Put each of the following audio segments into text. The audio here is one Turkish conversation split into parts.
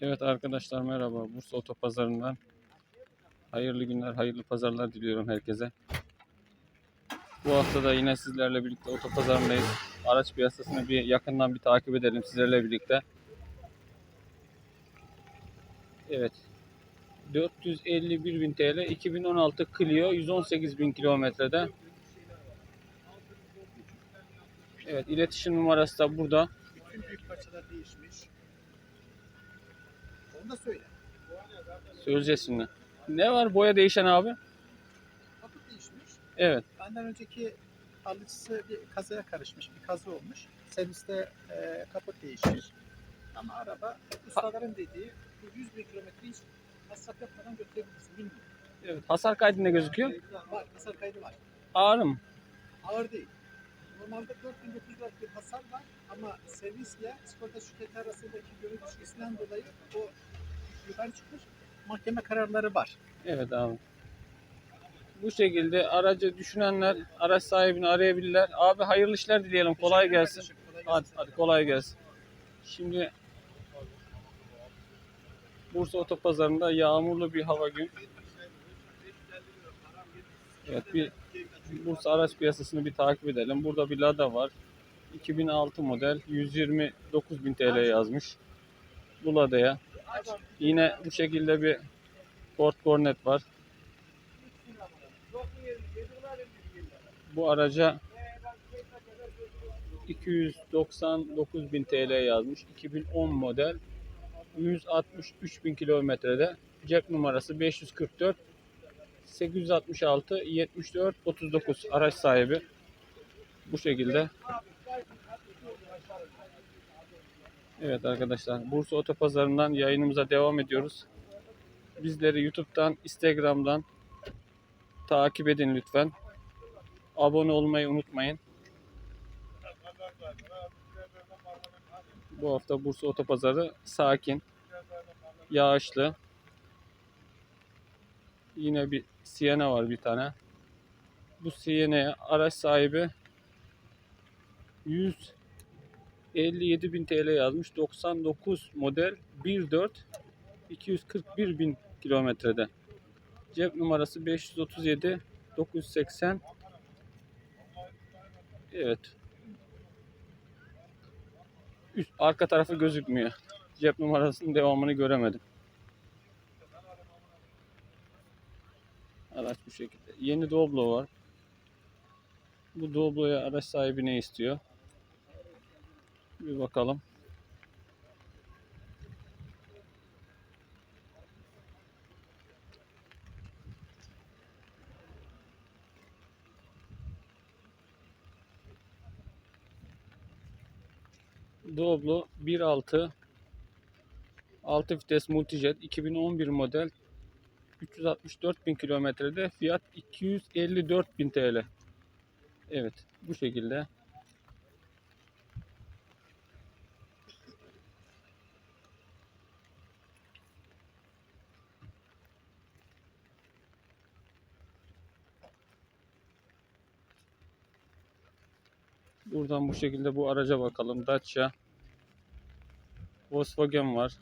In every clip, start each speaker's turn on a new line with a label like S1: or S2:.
S1: Evet arkadaşlar merhaba. Bursa Otopazarı'ndan hayırlı günler, hayırlı pazarlar diliyorum herkese. Bu hafta da yine sizlerle birlikte otopazarındayız. Araç piyasasını bir yakından bir takip edelim sizlerle birlikte. Evet. 451 bin TL 2016 Clio 118 bin kilometrede. Evet iletişim numarası da burada.
S2: Bütün büyük parçalar değişmiş. Onu da söyle.
S1: Söyleyeceğiz şimdi. Ne var boya değişen abi?
S2: Kaput değişmiş.
S1: Evet.
S2: Benden önceki alıcısı bir kazaya karışmış. Bir kaza olmuş. Serviste e, kaput değişmiş. Ama araba ustaların dediği bu 100 bin kilometre hiç masraf yapmadan götürebilirsin. Bilmiyorum.
S1: Evet. Hasar kaydı ne gözüküyor?
S2: Var. Hasar kaydı var.
S1: Ağrı mı?
S2: Ağır değil. Normalde 4900 watt bir hasar var ama servisle sigorta şirketi arasındaki görüntü ilişkisinden dolayı o yukarı çıkmış. Mahkeme kararları var.
S1: Evet abi. Bu şekilde aracı düşünenler araç sahibini arayabilirler. Abi hayırlı işler dileyelim. Kolay
S2: Teşekkürler
S1: gelsin.
S2: kardeşim, kolay
S1: Hadi,
S2: gelsin.
S1: hadi kolay gelsin. Şimdi Bursa Otopazarı'nda yağmurlu bir hava gün. Evet bir Bursa araç piyasasını bir takip edelim. Burada bir Lada var. 2006 model 129.000 TL yazmış. Bu Lada'ya. Yine bu şekilde bir Ford Cornet var. Bu araca 299.000 TL yazmış. 2010 model 163.000 kilometrede. Cep numarası 544 866 74 39 araç sahibi. Bu şekilde. Evet arkadaşlar Bursa Otopazarı'ndan yayınımıza devam ediyoruz. Bizleri YouTube'dan, Instagram'dan takip edin lütfen. Abone olmayı unutmayın. Bu hafta Bursa Otopazarı sakin, yağışlı. Yine bir Siena var bir tane. Bu Siena'ya araç sahibi 100 57.000 TL yazmış. 99 model 1.4 241.000 kilometrede. Cep numarası 537 980 Evet. Üst, arka tarafı gözükmüyor. Cep numarasının devamını göremedim. Araç bu şekilde. Yeni Doblo var. Bu Doblo'ya araç sahibi ne istiyor? Bir bakalım. Doblo 1.6 6 vites multijet 2011 model 364 bin kilometrede fiyat 254 bin TL. Evet bu şekilde. Buradan bu şekilde bu araca bakalım. Dacia. Volkswagen var.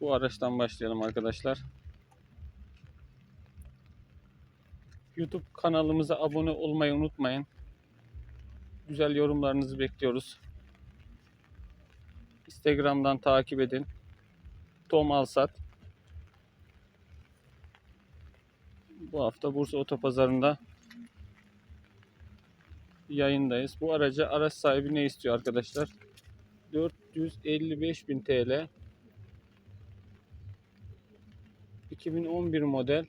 S1: Bu araçtan başlayalım arkadaşlar. YouTube kanalımıza abone olmayı unutmayın. Güzel yorumlarınızı bekliyoruz. Instagram'dan takip edin. Tom Alsat. Bu hafta Bursa Otopazarı'nda yayındayız. Bu araca araç sahibi ne istiyor arkadaşlar? 455.000 TL. 2011 model.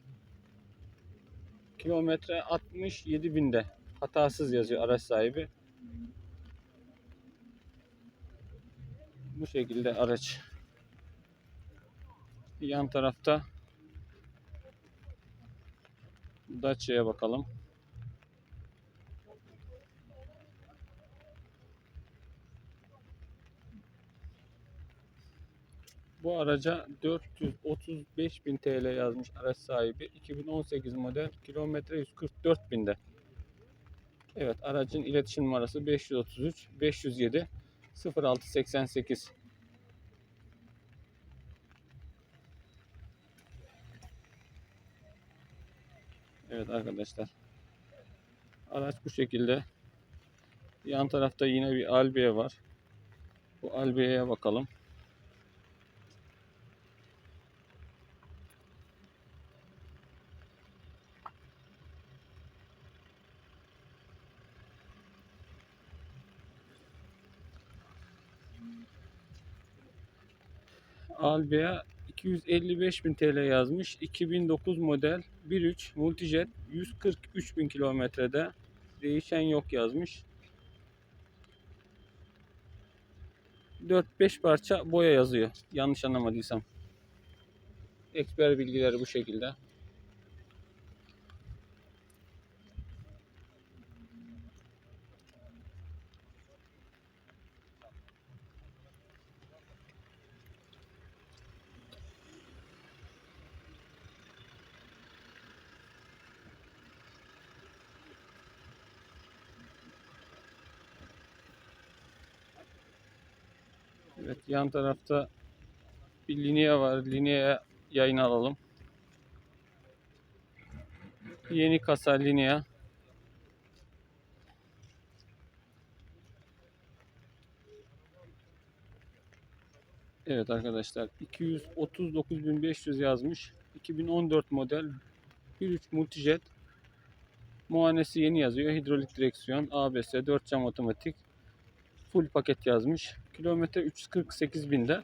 S1: Kilometre 67 binde. Hatasız yazıyor araç sahibi. Bu şekilde araç. Yan tarafta Dacia'ya bakalım. Bu araca 435 bin TL yazmış araç sahibi. 2018 model kilometre 144 binde. Evet aracın iletişim numarası 533 507 0688 Evet arkadaşlar. Araç bu şekilde. Yan tarafta yine bir Albiye var. Bu Albiye'ye bakalım. Albea 255 bin TL yazmış. 2009 model 1.3 Multijet 143 bin kilometrede değişen yok yazmış. 4-5 parça boya yazıyor. Yanlış anlamadıysam. Eksper bilgileri bu şekilde. Yan tarafta bir lineye var. Lineye yayın alalım. Yeni kasa lineye. Evet arkadaşlar 239.500 yazmış. 2014 model 1.3 Multijet. Muayenesi yeni yazıyor. Hidrolik direksiyon, ABS, 4 cam otomatik. Full paket yazmış. Kilometre 348 binde.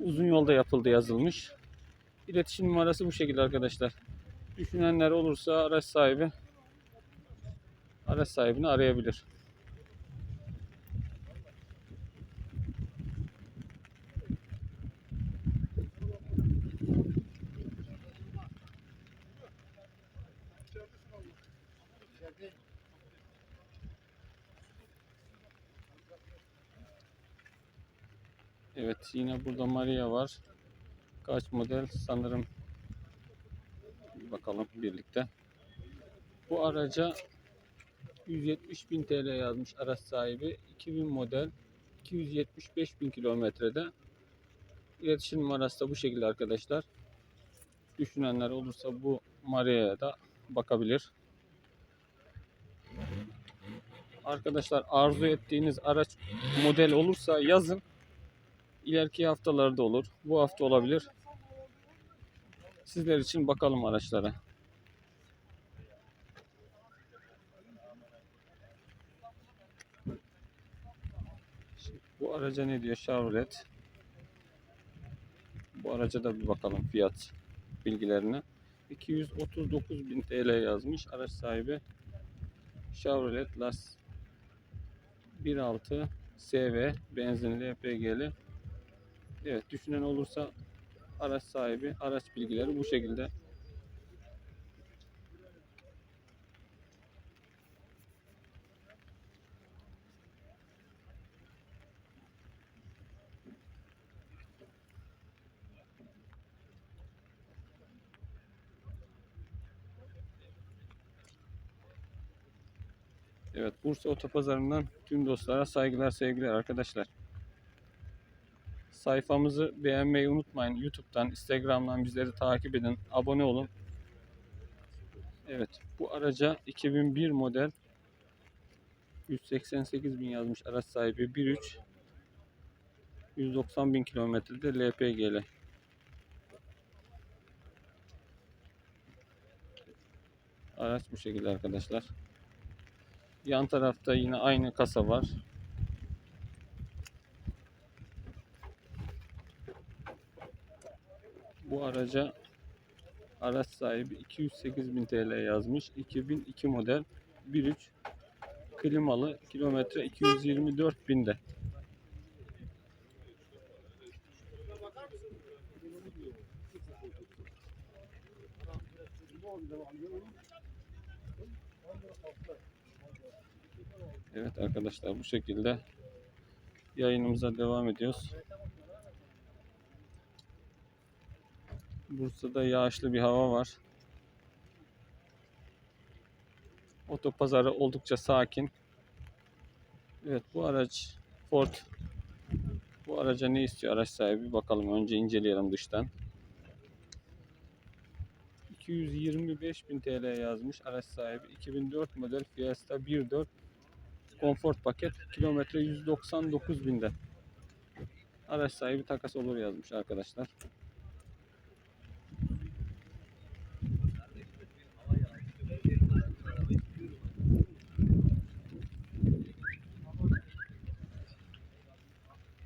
S1: Uzun yolda yapıldı yazılmış. İletişim numarası bu şekilde arkadaşlar. Düşünenler olursa araç sahibi araç sahibini arayabilir. Evet yine burada Maria var. Kaç model sanırım bakalım birlikte. Bu araca 170 bin TL yazmış araç sahibi. 2000 model 275 bin kilometrede. İletişim numarası da bu şekilde arkadaşlar. Düşünenler olursa bu Maria'ya da bakabilir. Arkadaşlar arzu ettiğiniz araç model olursa yazın. İleriki haftalarda olur. Bu hafta olabilir. Sizler için bakalım araçlara. Şimdi bu araca ne diyor Chevrolet? Bu araca da bir bakalım fiyat bilgilerine. 239.000 TL yazmış araç sahibi. Chevrolet Las 1.6 SV benzinli LPG'li Evet düşünen olursa araç sahibi araç bilgileri bu şekilde. Evet Bursa Otopazarı'ndan tüm dostlara saygılar sevgiler arkadaşlar. Sayfamızı beğenmeyi unutmayın. YouTube'dan, Instagram'dan bizleri takip edin. Abone olun. Evet, bu araca 2001 model 188 bin yazmış araç sahibi 1.3 190 bin kilometrede LPG'li. Araç bu şekilde arkadaşlar. Yan tarafta yine aynı kasa var. Bu araca araç sahibi 208.000 TL yazmış. 2002 model 1.3 klimalı kilometre 224 binde. Evet arkadaşlar bu şekilde yayınımıza devam ediyoruz. Bursa'da yağışlı bir hava var. Otopazarı oldukça sakin. Evet bu araç Ford. Bu araca ne istiyor araç sahibi? Bakalım önce inceleyelim dıştan. 225.000 TL yazmış araç sahibi. 2004 model Fiesta 1.4 Comfort paket. Kilometre 199.000'de. Araç sahibi takas olur yazmış arkadaşlar.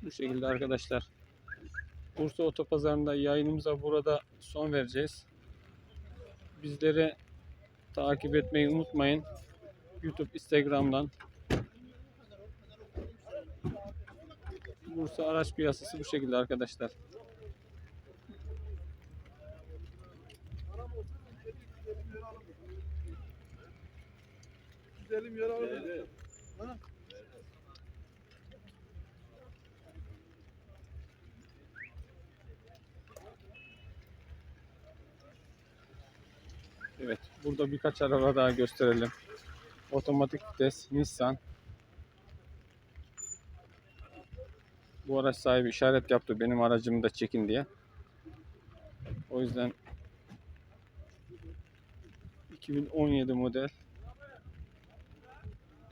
S1: Bu şekilde arkadaşlar. Bursa Otopazarı'nda yayınımıza burada son vereceğiz. Bizleri takip etmeyi unutmayın. YouTube, Instagram'dan. Bursa araç piyasası bu şekilde arkadaşlar.
S2: Gidelim. Ha?
S1: Evet, burada birkaç araba daha gösterelim. Otomatik vites, Nissan. Bu araç sahibi işaret yaptı benim aracımı da çekin diye. O yüzden 2017 model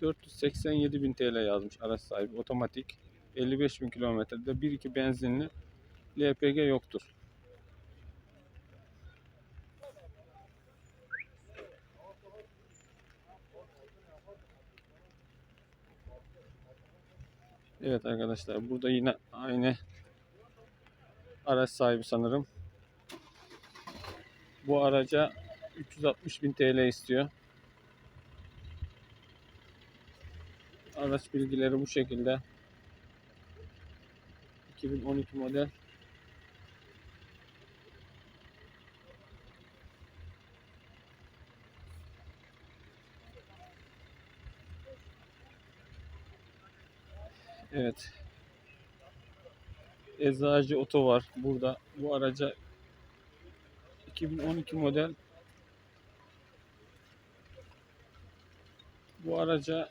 S1: 487.000 TL yazmış araç sahibi otomatik 55.000 kilometrede 1.2 benzinli LPG yoktur. Evet arkadaşlar burada yine aynı araç sahibi sanırım. Bu araca 360.000 TL istiyor. Araç bilgileri bu şekilde. 2012 model. Evet. Eczacı Oto var burada. Bu araca 2012 model. Bu araca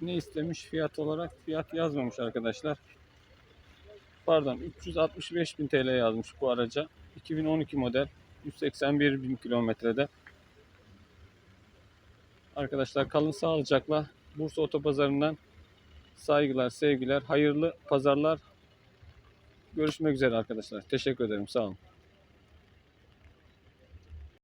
S1: ne istemiş fiyat olarak? Fiyat yazmamış arkadaşlar. Pardon 365 bin TL yazmış bu araca. 2012 model. 181 bin kilometrede. Arkadaşlar kalın sağlıcakla Bursa Otopazarı'ndan saygılar, sevgiler, hayırlı pazarlar. Görüşmek üzere arkadaşlar. Teşekkür ederim. Sağ olun.